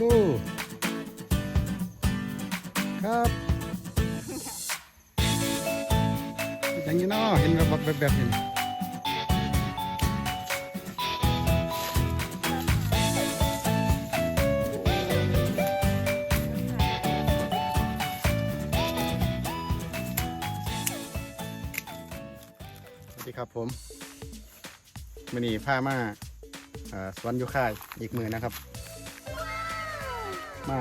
ดู ครับอย่างนี้เนาะเห็นแบบแบบแบบนี้สวัสดีครับผมมื่อนี้พามาเอ่อสวนยูค่ายอีกมือนะครับ มา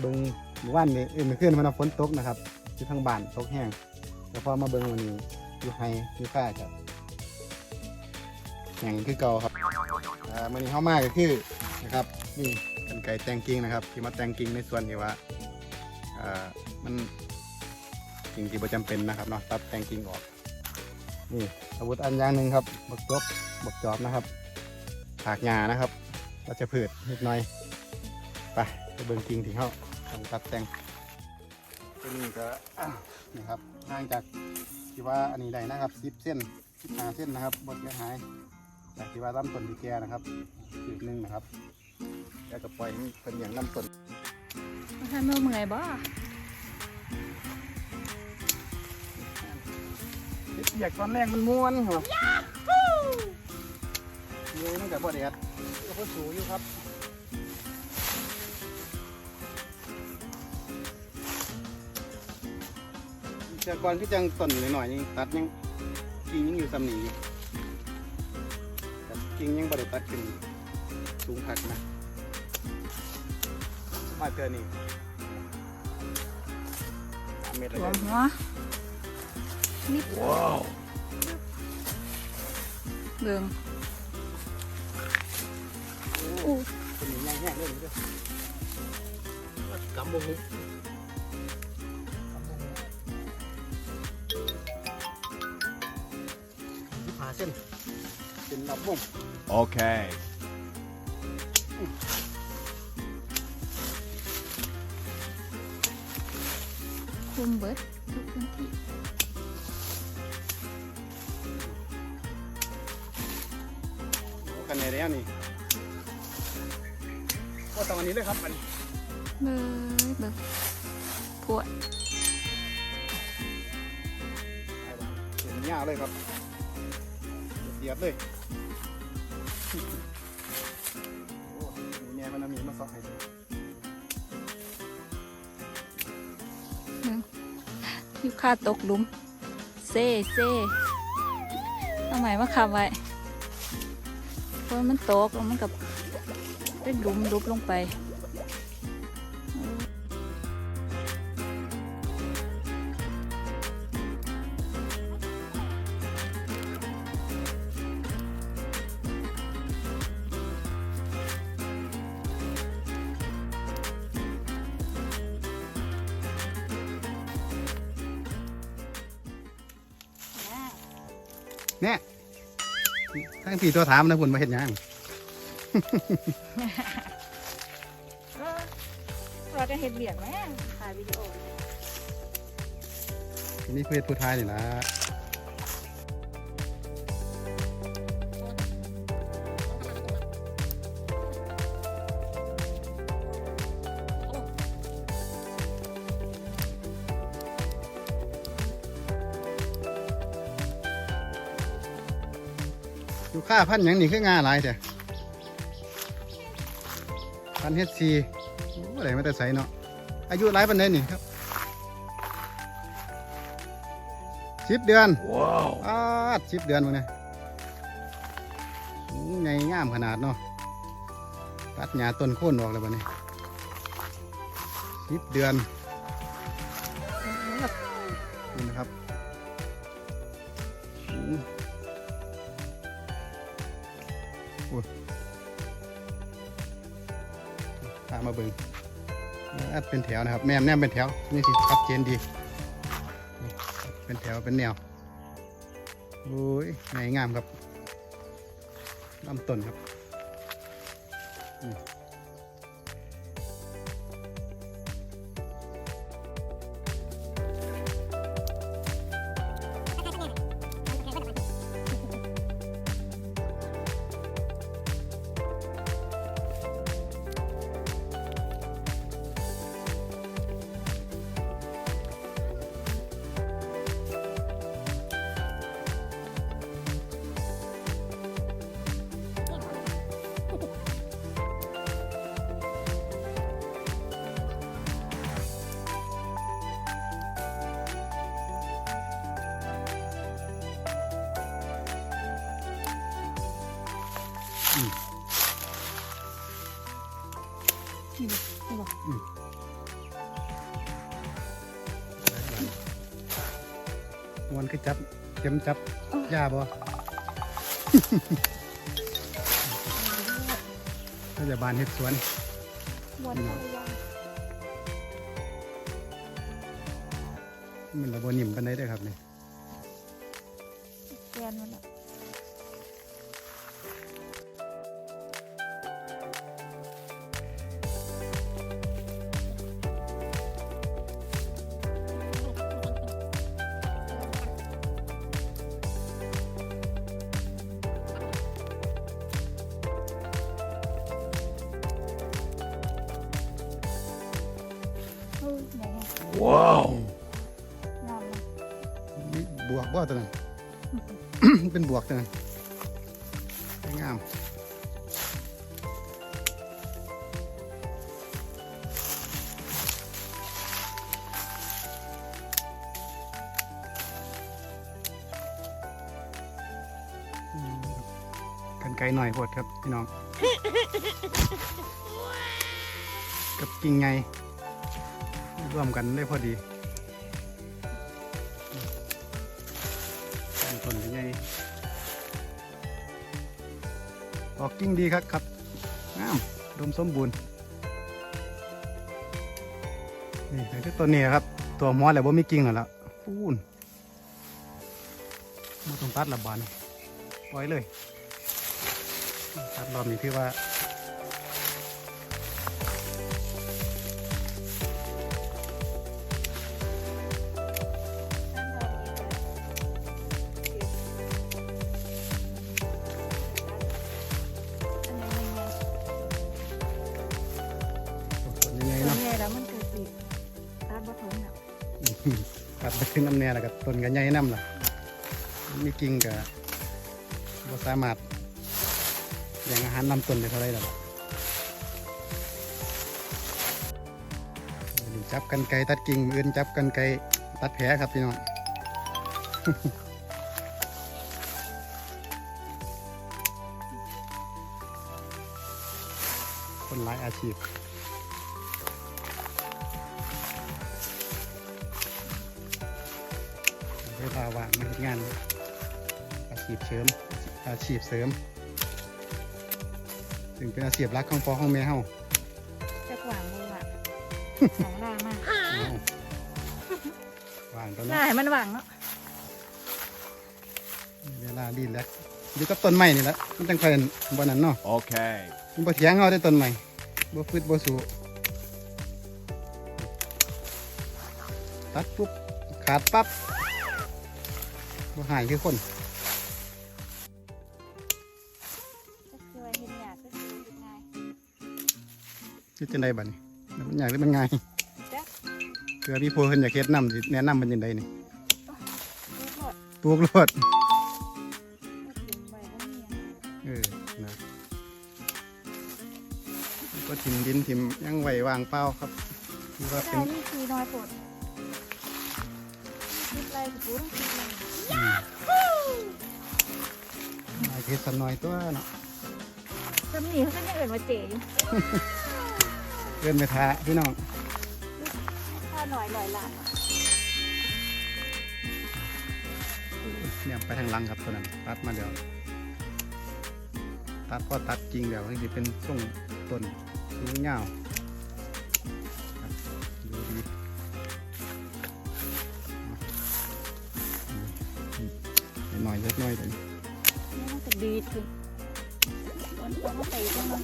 เบิงหมู่บ้านนี่เอ้ยเมื่อคืนมันเอาฝนตกนะครับอยู่ทางบ้านตกแห้งแล้วพอมาเบิงวันนี้อยู่ไฮอยู่ค่ายกับแห่งคือเก่าครับอ่ามื่อนี้เข้ามากก็คือนะครับนี่กันไก่แตงกิ่งนะครับ ที่มาแตงกิ่งในส่วนที่ว่าอ่ามันกิ่งที่ประจำเป็นนะครับเนาะตัดแตงกิ่งออกนี่อาวุธอันอย่างหนึ่งครับบักจบบักจอบนะครับถากหญ้านะครับเราชพืชนิดหน่อยไป ไปเบิ่งกิ่งที่เขาทำตัดแต่งตัวนี้ก็อะนี่ครับห่างจากที่ว่าอันนี้ได้นะครับสิบเส้นสิบห้าเส้นนะครับบดเสียหายจากที่ว่าลำต้นที่แก่นะครับจุดหนึ่งนะครับ แล้วก็ปล่อยให้เป็นอย่างลำต้นมาทำเมื่อเมื่อยบ่อยากตอนแรกมันม้วนเหรอเยนั่นกับบ่เด็ดก็พอสูอยู่ครับ แต่ก่อนก็จังต้นหน่อยๆยังตัดยังกิ่งยังอยู่สำนีอยู่แต่กิ่งยังบริตัดขึ้นสูงขักนะมาเจอนี่สามเมตรหัเลวยหัวนิดว้าวเบิ่งโอ้เป็นอย่างแห้งๆเลยนี่เด้อกำบง เส้นเป็นลำวง Okay. คุมเบิดทุกพื้นที่กันในแล้วนี่ก็ตอนนี้เลยครับอันนี้เบิ่งเบิ่งปวดเป็นหญ้าเลยครับ เสียบเลยโอ้มีแม่มันอามีมาสอกให้ดูอยู่ค่าตกลุม เซ่เซ่ทำไมมาขับไว้เพราะมันตกแล้วมันกับเป็นหลุมลุบลงไป เนี่ยทั้งสี่ตัวถามนะคุณมาเห็นยังเราจะเห็นเหรียญไหมถ่ายวิดีโอทีนี้เพื่อนผู้ทายนี่นะ ค่าพันหยังนี่คืองาหลายแต่พันเฮดซีอะไรมาแต่ใสเนาะอายุหลายปันไดนี่ครับสิบเดือน Wow. อาสิบเดือนมึงนะไงงามขนาดเนาะตัดหญ้าต้นโค่นออกแล้วบัดนี้สิบเดือนนี่นะครับ ตามมาเบิ่งอัดเป็นแถวนะครับ แม่มแนมเป็นแถว นี่สิชัดเจนดี เป็นแถวเป็นแนวโอ้ยงายงามครับลำต้นครับ มวนคือจับเข็มจับยาบ่พยาบาลเฮ็ดสวนมวนนี่ทะเนาะเลยางมันระบนิ่มกันได้เด้อครับนี่แกนมันอะ ว้าวงามเลยบวกบ่ตัวนั้น เป็นบวกตัวนั้นงามกันไกลหน่อยโพดครับ พี่น้อง กับกิ่งไง ร่วมกันได้พอดีต้นต้นยังไงออกกิ่งดีครับครับงามรวมสมบูรณ์ นี่คือต้นนี้ครับ ตัวมอสแหล้วว่ามีกิ่งแล้วล่ะพูนมาต้องตัดละบานปล่อยเลยตัดรอบนี้คือว่า ตัดไปขึ้นน้ำแน่แล้วก็ต้นกันใหญ่น้ำล่ะมีกิ่งกับบ่สามารถแย่งอาหารลำต้นได้เท่าไรหรอกนี่จับกันไกลตัดกิ่งอื่นจับกันไกลตัดแผลครับพี่น้องคนหลายอาชีพ เวลาว่างมาเฮ็ดงาน อาชีพเสริมอาชีพเสริมถึงเป็นอาชีพรักของพ่อของแม่เฮาจะหวางมืออะสองล่างมากเอ้าว่างตอนนั้ได้นมันหวังเนาะเวลาดีแลกซ์อยู่กับต้นไม้นี่แหละมันจังค่อยบ่นั้นเนาะ Okay. มันบ่เถียงเฮาได้ต้นไม้บ่ฟืดบ่สู้ตัดปุ๊บขาดปั๊บ บ่หายคือคนก็คือว่าเห็นอยากก็คือเห็นง่ายคือจังไดบัดนี้มันยากหรือมันง่ายจ๊ะเผื่อพี่โพเพิ่นอยากเฮ็ดนำสิแนะนำมันจังไดนี่รู้หมดปลูกรดก็ถึงใบก็มีอะเออนะก็ทิมดินทิมหยังไหววางเป้าครับคือว่าเป็ได้นนี่คือน้อยปวด นิดไรกับปูต้องคิดเลยไม้เพชรสันน้อยตัวเนาะจำหนีเขาก็ยังเอื่นมาเจ๋อยู่เดินไปทาพี่น้องถ้าหน่อยหน่อยล้านเนี่ยไปทางหลังครับตัวนั้น ตัดมาเดี๋ยว ตัดก็ตัดจริงเดี๋ยวนี่สิเป็นส่งต้นสูงยาว หน่อยเล็กน้อยแต่นี่มันจะดีดคือมันต้องมาตีจังเลย